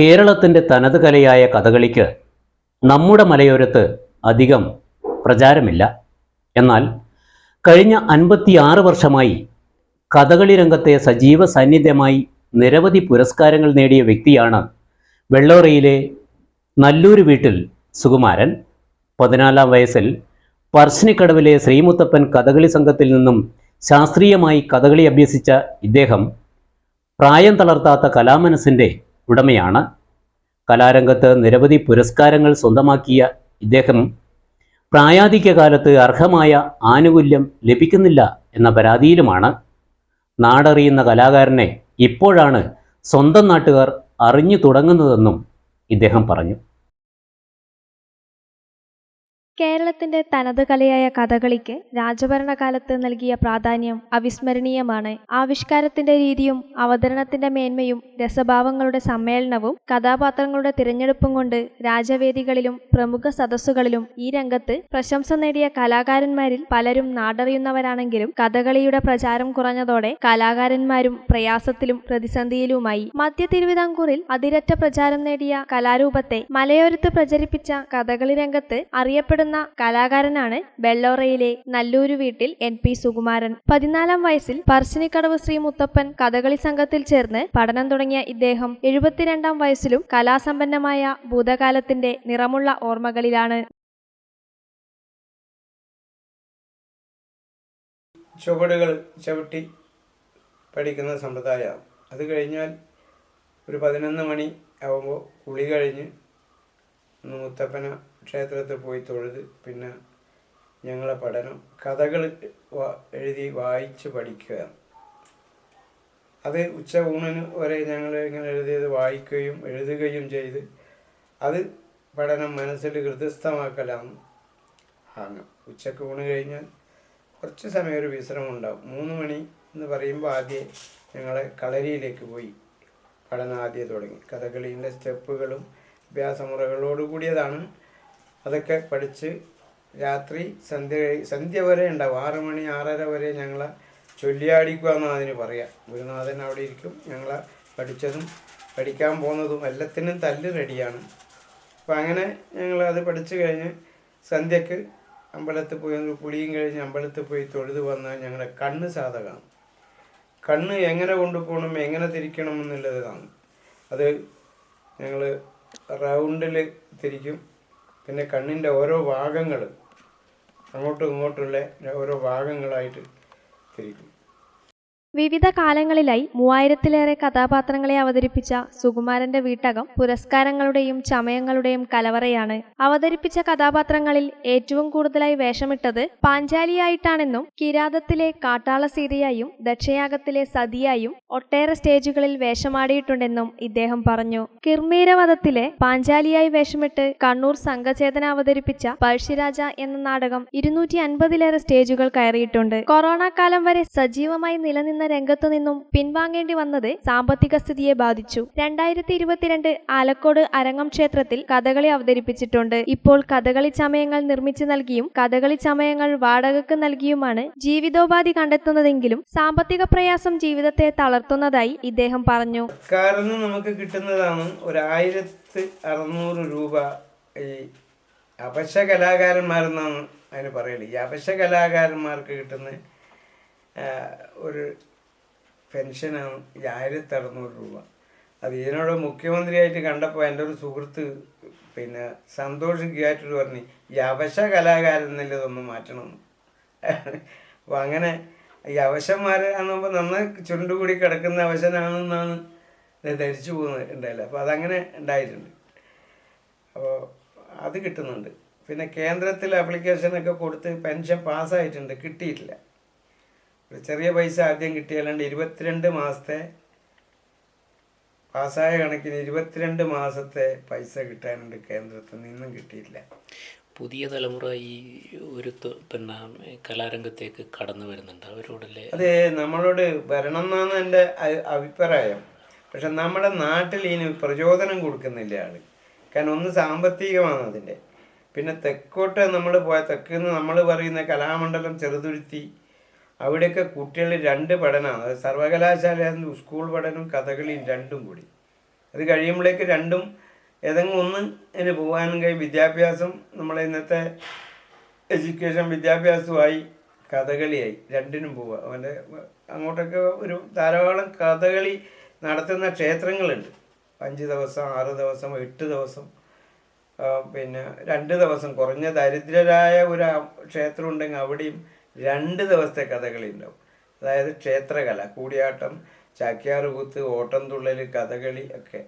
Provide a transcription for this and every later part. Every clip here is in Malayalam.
കേരളത്തിന്റെ തനത് കലയായ കഥകളിക്ക് നമ്മുടെ മലയോരത്ത് അധികം പ്രചാരമില്ല. എന്നാൽ കഴിഞ്ഞ അൻപത്തിയാറ് വർഷമായി കഥകളി രംഗത്തെ സജീവ സാന്നിധ്യമായി നിരവധി പുരസ്കാരങ്ങൾ നേടിയ വ്യക്തിയാണ് വെള്ളോറയിലെ നല്ലൂർ വീട്ടിൽ സുകുമാരൻ. പതിനാലാം വയസ്സിൽ പർശ്നിക്കടവിലെ ശ്രീമുത്തപ്പൻ കഥകളി സംഘത്തിൽ നിന്നും ശാസ്ത്രീയമായി കഥകളി അഭ്യസിച്ച ഇദ്ദേഹം പ്രായം തളർത്താത്ത കലാമനസ്സിന്റെ ഉടമയാണ്. കലാരംഗത്ത് നിരവധി പുരസ്കാരങ്ങൾ സ്വന്തമാക്കിയ ഇദ്ദേഹം പ്രായാധിക്യ കാലത്ത് അർഹമായ ആനുകൂല്യം ലഭിക്കുന്നില്ല എന്ന പരാതിയിലുമാണ്. നാടറിയുന്ന കലാകാരനെ ഇപ്പോഴാണ് സ്വന്തം നാട്ടുകാർ അറിഞ്ഞു തുടങ്ങുന്നതെന്നും ഇദ്ദേഹം പറഞ്ഞു. കേരളത്തിന്റെ തനത് കലയായ കഥകളിക്ക് രാജഭരണകാലത്ത് നൽകിയ പ്രാധാന്യം അവിസ്മരണീയമാണ്. ആവിഷ്കാരത്തിന്റെ രീതിയും അവതരണത്തിന്റെ മേന്മയും രസഭാവങ്ങളുടെ സമ്മേളനവും കഥാപാത്രങ്ങളുടെ തിരഞ്ഞെടുപ്പും കൊണ്ട് രാജവേദികളിലും പ്രമുഖ സദസ്സുകളിലും ഈ രംഗത്ത് പ്രശംസ നേടിയ കലാകാരന്മാരിൽ പലരും നാടറിയുന്നവരാണെങ്കിലും കഥകളിയുടെ പ്രചാരം കുറഞ്ഞതോടെ കലാകാരന്മാരും പ്രയാസത്തിലും പ്രതിസന്ധിയിലുമായി. മധ്യ തിരുവിതാംകൂറിൽ അതിരറ്റ പ്രചാരം നേടിയ കലാരൂപത്തെ മലയോരത്ത് പ്രചരിപ്പിച്ച കഥകളി രംഗത്ത് അറിയപ്പെടുന്ന കലാകാരനാണ് ബെല്ലോറയിലെ നല്ലൂരു വീട്ടിൽ എൻ പി സുകുമാരൻ. പതിനാലാം വയസ്സിൽ പറശ്ശിനിക്കടവ് ശ്രീ മുത്തപ്പൻ കഥകളി സംഘത്തിൽ ചേർന്ന് പഠനം തുടങ്ങിയ ഇദ്ദേഹം എഴുപത്തിരണ്ടാം വയസ്സിലും കലാസമ്പന്നമായ ഭൂതകാലത്തിന്റെ നിറമുള്ള ഓർമ്മകളിലാണ്. ചുവടുകൾ ചവിട്ടി പഠിക്കുന്ന സമ്പ്രദായമാണ്. അത് കഴിഞ്ഞാൽ ഒരു പതിനൊന്ന് മണി ആവുമ്പോൾ കുളി കഴിഞ്ഞ് മുത്തപ്പന ക്ഷേത്രത്തിൽ പോയി തൊഴുത് പിന്നെ ഞങ്ങളെ പഠനം കഥകൾ എഴുതി വായിച്ച് പഠിക്കുക അത് ഉച്ച ഊണിന് വരെ ഞങ്ങൾ ഇങ്ങനെ എഴുതിയത് വായിക്കുകയും എഴുതുകയും ചെയ്ത് അത് പഠനം മനസ്സിൽ ഹൃദയസ്ഥമാക്കലാണ്. ആങ്ങം ഉച്ചയ്ക്ക് ഊണ് കഴിഞ്ഞാൽ കുറച്ച് സമയം ഒരു വിശ്രമം ഉണ്ടാവും. മൂന്ന് മണി എന്ന് പറയുമ്പോൾ ആദ്യം ഞങ്ങളെ കളരിയിലേക്ക് പോയി പഠനം ആദ്യം തുടങ്ങി. കഥകളിന്റെ സ്റ്റെപ്പുകളും അഭ്യാസമുറകളോട് കൂടിയതാണ് അതൊക്കെ പഠിച്ച് രാത്രി സന്ധ്യ സന്ധ്യ വരെ ഉണ്ടാവും. ആറ് മണി ആറര വരെ ഞങ്ങളെ ചൊല്ലിയാടിക്കുക എന്നാണ് അതിന് പറയാം. ഗുരുനാഥൻ അവിടെ ഇരിക്കും. ഞങ്ങളെ പഠിച്ചതും പഠിക്കാൻ പോകുന്നതും എല്ലാത്തിനും തല്ല് റെഡിയാണ്. അപ്പോൾ അങ്ങനെ ഞങ്ങൾ അത് പഠിച്ചു കഴിഞ്ഞ് സന്ധ്യക്ക് അമ്പലത്തിൽ പോയി പുളിയും കഴിഞ്ഞ് അമ്പലത്തിൽ പോയി തൊഴുത് വന്നാൽ ഞങ്ങളുടെ കണ്ണ് സാധകമാണ് കണ്ണ് എങ്ങനെ കൊണ്ടുപോകണം എങ്ങനെ തിരിക്കണം എന്നുള്ളത് കാണും. അത് ഞങ്ങൾ റൗണ്ടിൽ തിരിക്കും. പിന്നെ കണ്ണിന്റെ ഓരോ ഭാഗങ്ങൾ അങ്ങോട്ടും ഇങ്ങോട്ടുള്ള ഓരോ ഭാഗങ്ങളായിട്ട് തിരിക്കും. വിവിധ കാലങ്ങളിലായി മൂവായിരത്തിലേറെ കഥാപാത്രങ്ങളെ അവതരിപ്പിച്ച സുകുമാരന്റെ വീട്ടകം പുരസ്കാരങ്ങളുടെയും ചമയങ്ങളുടെയും കലവറയാണ്. അവതരിപ്പിച്ച കഥാപാത്രങ്ങളിൽ ഏറ്റവും കൂടുതലായി വേഷമിട്ടത് പാഞ്ചാലിയായിട്ടാണെന്നും കിരാതത്തിലെ കാട്ടാള സീതയായും ദക്ഷയാഗത്തിലെ സതിയായും ഒട്ടേറെ സ്റ്റേജുകളിൽ വേഷമാടിയിട്ടുണ്ടെന്നും ഇദ്ദേഹം പറഞ്ഞു. കിർമീരവധത്തിലെ പാഞ്ചാലിയായി വേഷമിട്ട് കണ്ണൂർ സംഘചേതന അവതരിപ്പിച്ച പഴശ്ശിരാജ എന്ന നാടകം ഇരുന്നൂറ്റി അൻപതിലേറെ സ്റ്റേജുകൾ കയറിയിട്ടുണ്ട്. കൊറോണ കാലം വരെ സജീവമായി നിലനിന്ന രംഗത്തു നിന്നും പിൻവാങ്ങേണ്ടി വന്നത് സാമ്പത്തിക സ്ഥിതിയെ ബാധിച്ചു. രണ്ടായിരത്തി ഇരുപത്തിരണ്ട് ആലക്കോട് അരങ്ങം ക്ഷേത്രത്തിൽ കഥകളി അവതരിപ്പിച്ചിട്ടുണ്ട്. ഇപ്പോൾ കഥകളി ചമയങ്ങൾ നിർമ്മിച്ചു നൽകിയും കഥകളി ചമയങ്ങൾ വാടകക്ക് നൽകിയുമാണ് ജീവിതോപാധി കണ്ടെത്തുന്നതെങ്കിലും സാമ്പത്തിക പ്രയാസം ജീവിതത്തെ തളർത്തുന്നതായി ഇദ്ദേഹം പറഞ്ഞു. കാരണം നമുക്ക് കിട്ടുന്നതാണ് ഒരു ആയിരത്തി അറുന്നൂറ് രൂപ. ഈ അപശ കലാകാരന്മാരെന്നാണ് അതിന് പറയൽ. ഈ അപശ കലാകാരന്മാർക്ക് കിട്ടുന്ന ഒരു പെൻഷനാണ് ഈ ആയിരത്തി അറുന്നൂറ് രൂപ. അത് ഇതിനോട് മുഖ്യമന്ത്രിയായിട്ട് കണ്ടപ്പോൾ എന്റെ ഒരു സുഹൃത്ത് പിന്നെ സന്തോഷ് ഗിയാറ്റർ പറഞ്ഞു ഈ അവശ കലാകാരൻ എന്നുള്ളതൊന്ന് മാറ്റണം അപ്പോൾ അങ്ങനെ ഈ അവശന്മാർ ആകുമ്പോൾ നന്നായി ചുണ്ടുകൂടി കിടക്കുന്ന അവശനാണെന്നാണ് ധരിച്ചു പോകുന്നത് ഉണ്ടായില്ല അപ്പോൾ അതങ്ങനെ ഉണ്ടായിട്ടുണ്ട്. അപ്പോൾ അത് കിട്ടുന്നുണ്ട്. പിന്നെ കേന്ദ്രത്തിൽ ആപ്ലിക്കേഷനൊക്കെ കൊടുത്ത് പെൻഷൻ പാസ്സായിട്ടുണ്ട് കിട്ടിയിട്ടില്ല. ഒരു ചെറിയ പൈസ ആദ്യം കിട്ടിയാലാണ്ട് ഇരുപത്തിരണ്ട് മാസത്തെ പാസ്സായ കണക്കിന് ഇരുപത്തിരണ്ട് മാസത്തെ പൈസ കിട്ടാനുണ്ട് കേന്ദ്രത്തിൽ നിന്നും കിട്ടിയിട്ടില്ല പുതിയ തലമുറ ഈ ഒരു പിന്നെ കലാരംഗത്തേക്ക് കടന്നു വരുന്നുണ്ട്. അവരോടല്ലേ? അതെ നമ്മളോട് വരണം എന്നാണ് എന്റെ അഭിപ്രായം. പക്ഷെ നമ്മുടെ നാട്ടിൽ ഇനി പ്രചോദനം കൊടുക്കുന്നില്ല ആൾ. കാരണം ഒന്ന് സാമ്പത്തികമാണ് അതിന്റെ. പിന്നെ തെക്കോട്ട് നമ്മൾ പോയ തെക്കിൽ നിന്ന് നമ്മൾ പറയുന്ന കലാമണ്ഡലം ചെറുതുരുത്തി അവിടെയൊക്കെ കുട്ടികൾ രണ്ട് പഠനമാണ്. സർവകലാശാല സ്കൂൾ പഠനവും കഥകളിയും രണ്ടും കൂടി. അത് കഴിയുമ്പോഴേക്ക് രണ്ടും ഏതെങ്കിലും ഒന്ന് അതിന് പോകാനും കഴിയും. വിദ്യാഭ്യാസം നമ്മളെ ഇന്നത്തെ എഡ്യൂക്കേഷൻ വിദ്യാഭ്യാസമായി കഥകളിയായി രണ്ടിനും പോവുക. അവന്റെ അങ്ങോട്ടൊക്കെ ഒരു ധാരാളം കഥകളി നടത്തുന്ന ക്ഷേത്രങ്ങളുണ്ട്. അഞ്ച് ദിവസം ആറ് ദിവസം എട്ട് ദിവസം പിന്നെ രണ്ട് ദിവസം. കുറഞ്ഞ ദരിദ്രരായ ഒരു ക്ഷേത്രം ഉണ്ടെങ്കിൽ അവിടെയും രണ്ട് ദിവസത്തെ കഥകളി ഉണ്ടാവും. അതായത് ക്ഷേത്രകല കൂടിയാട്ടം ചാക്യാർകൂത്ത് ഓട്ടം തുള്ളൽ കഥകളി ഒക്കെ.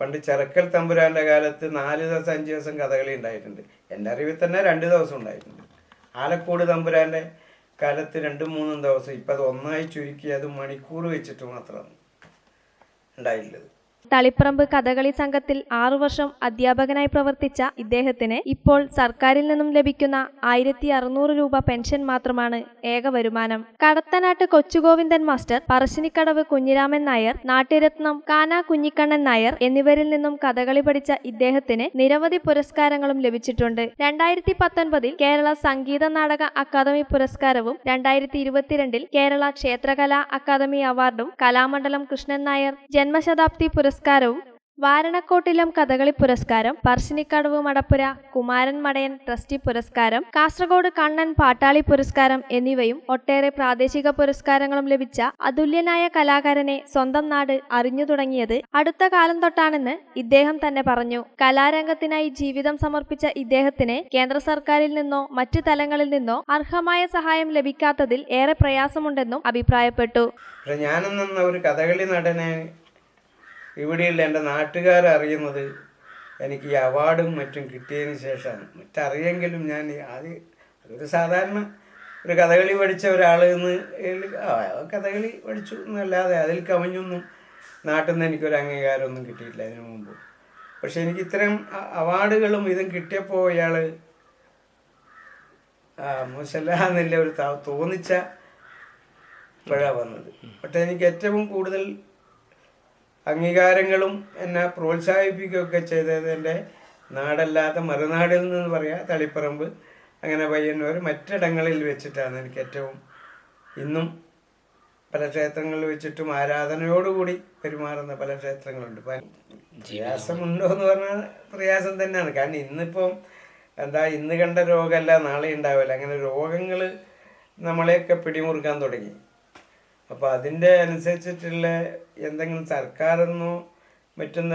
പണ്ട് ചെറുക്കൽ തമ്പുരാന്റെ കാലത്ത് നാല് ദിവസം അഞ്ച് ദിവസം കഥകളി ഉണ്ടായിട്ടുണ്ട്. എന്റെ അറിവിൽ തന്നെ രണ്ട് ദിവസം ഉണ്ടായിട്ടുണ്ട്. ആലക്കോട് തമ്പുരാന്റെ കാലത്ത് രണ്ടും മൂന്നും ദിവസം ഇപ്പം അത് ഒന്നായി ചുരുക്കി അത് മണിക്കൂർ വെച്ചിട്ട് മാത്രമാണ് ഉണ്ടായിട്ടുള്ളത് തളിപ്പറമ്പ് കഥകളി സംഘത്തിൽ ആറു വർഷം അധ്യാപകനായി പ്രവർത്തിച്ച ഇദ്ദേഹത്തിന് ഇപ്പോൾ സർക്കാരിൽ നിന്നും ലഭിക്കുന്ന ആയിരത്തി അറുന്നൂറ് രൂപ പെൻഷൻ മാത്രമാണ് ഏക വരുമാനം. കടത്തനാട്ട് കൊച്ചുഗോവിന്ദൻ മാസ്റ്റർ പറശ്ശിനിക്കടവ് കുഞ്ഞിരാമൻ നായർ നാട്യരത്നം കാന കുഞ്ഞിക്കണ്ണൻ നായർ എന്നിവരിൽ നിന്നും കഥകളി പഠിച്ച ഇദ്ദേഹത്തിന് നിരവധി പുരസ്കാരങ്ങളും ലഭിച്ചിട്ടുണ്ട്. രണ്ടായിരത്തി പത്തൊൻപതിൽ കേരള സംഗീത നാടക അക്കാദമി പുരസ്കാരവും രണ്ടായിരത്തി ഇരുപത്തിരണ്ടിൽ കേരള ക്ഷേത്രകലാ അക്കാദമി അവാർഡും കലാമണ്ഡലം കൃഷ്ണൻ നായർ ജന്മശതാബ്ദി പുരസ്കാരവും വാരണക്കോട്ടിലം കഥകളി പുരസ്കാരം പറശ്ശിനിക്കടവ് മടപ്പുര കുമാരൻ മടയൻ ട്രസ്റ്റി പുരസ്കാരം കാസർഗോഡ് കണ്ണൻ പാട്ടാളി പുരസ്കാരം എന്നിവയും ഒട്ടേറെ പ്രാദേശിക പുരസ്കാരങ്ങളും ലഭിച്ച അതുല്യനായ കലാകാരനെ സ്വന്തം നാട് അറിഞ്ഞു തുടങ്ങിയത് അടുത്ത കാലം തൊട്ടാണെന്ന് ഇദ്ദേഹം തന്നെ പറഞ്ഞു. കലാരംഗത്തിനായി ജീവിതം സമർപ്പിച്ച ഇദ്ദേഹത്തിന് കേന്ദ്ര സർക്കാരിൽ നിന്നോ മറ്റ് തലങ്ങളിൽ നിന്നോ അർഹമായ സഹായം ലഭിക്കാത്തതിൽ ഏറെ പ്രയാസമുണ്ടെന്നും അഭിപ്രായപ്പെട്ടു. ഞാനെന്ന ഒരു കഥകളി നടനെ ഇവിടെയുള്ള എന്റെ നാട്ടുകാർ അറിയുന്നത് എനിക്ക് ഈ അവാർഡും മറ്റും കിട്ടിയതിന് ശേഷമാണ്. മറ്ററിയെങ്കിലും ഞാൻ അത് അതൊരു സാധാരണ ഒരു കഥകളി പഠിച്ച ഒരാൾ എന്ന് കഥകളി പഠിച്ചു എന്നല്ലാതെ അതിൽ കവിഞ്ഞൊന്നും നാട്ടിൽ നിന്ന് എനിക്കൊരു അംഗീകാരമൊന്നും കിട്ടിയിട്ടില്ല അതിനു മുമ്പ്. പക്ഷെ എനിക്ക് ഇത്തരം അവാർഡുകളും ഇതും കിട്ടിയപ്പോൾ ഇയാൾ മോശമല്ല എന്നില്ല ഒരു തോന്നിച്ച ഇപ്പോഴാണ് വന്നത്. പക്ഷെ എനിക്ക് ഏറ്റവും കൂടുതൽ അംഗീകാരങ്ങളും എന്നെ പ്രോത്സാഹിപ്പിക്കുകയൊക്കെ ചെയ്തത് എന്റെ നാടല്ലാത്ത മറുനാടിൽ നിന്ന് പറയാം തളിപ്പറമ്പ്. അങ്ങനെ പയ്യന്നൂർ മറ്റിടങ്ങളിൽ വെച്ചിട്ടാണ് എനിക്ക് ഏറ്റവും ഇന്നും പല ക്ഷേത്രങ്ങളിൽ വെച്ചിട്ടും ആരാധനയോടുകൂടി പെരുമാറുന്ന പല ക്ഷേത്രങ്ങളുണ്ട്. പ്രയാസം പ്രയാസമുണ്ടോ എന്ന് പറഞ്ഞാൽ പ്രയാസം തന്നെയാണ്. കാരണം ഇന്നിപ്പം എന്താ ഇന്ന് കണ്ട രോഗമല്ല നാളെ ഉണ്ടാവില്ല. അങ്ങനെ രോഗങ്ങൾ നമ്മളെയൊക്കെ പിടിമുറുക്കാൻ തുടങ്ങി. അപ്പോൾ അതിന്റെ അനുസരിച്ചിട്ടുള്ള എന്തെങ്കിലും സർക്കാരെന്നോ മറ്റൊന്ന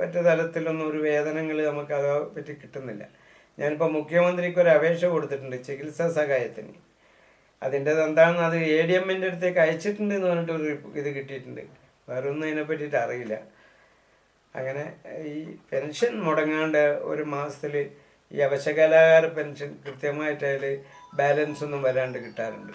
മറ്റു തലത്തിലൊന്നും ഒരു വേതനങ്ങൾ നമുക്ക് അതേ പറ്റി കിട്ടുന്നില്ല. ഞാനിപ്പോൾ മുഖ്യമന്ത്രിക്ക് ഒരു അപേക്ഷ കൊടുത്തിട്ടുണ്ട് ചികിത്സാ സഹായത്തിന്. അതിന്റെ എന്താണെന്ന് അത് എ ഡി എമ്മിന്റെ അടുത്തേക്ക് അയച്ചിട്ടുണ്ട് എന്ന് പറഞ്ഞിട്ട് ഒരു ഇത് കിട്ടിയിട്ടുണ്ട്. വേറെ ഒന്നും അതിനെ പറ്റിയിട്ട് അറിയില്ല. അങ്ങനെ ഈ പെൻഷൻ മുടങ്ങാണ്ട് ഒരു മാസത്തിൽ ഈ അവശകലാകാര പെൻഷൻ കൃത്യമായിട്ട് അതിൽ ബാലൻസ് ഒന്നും വരാണ്ട് കിട്ടാറുണ്ട്.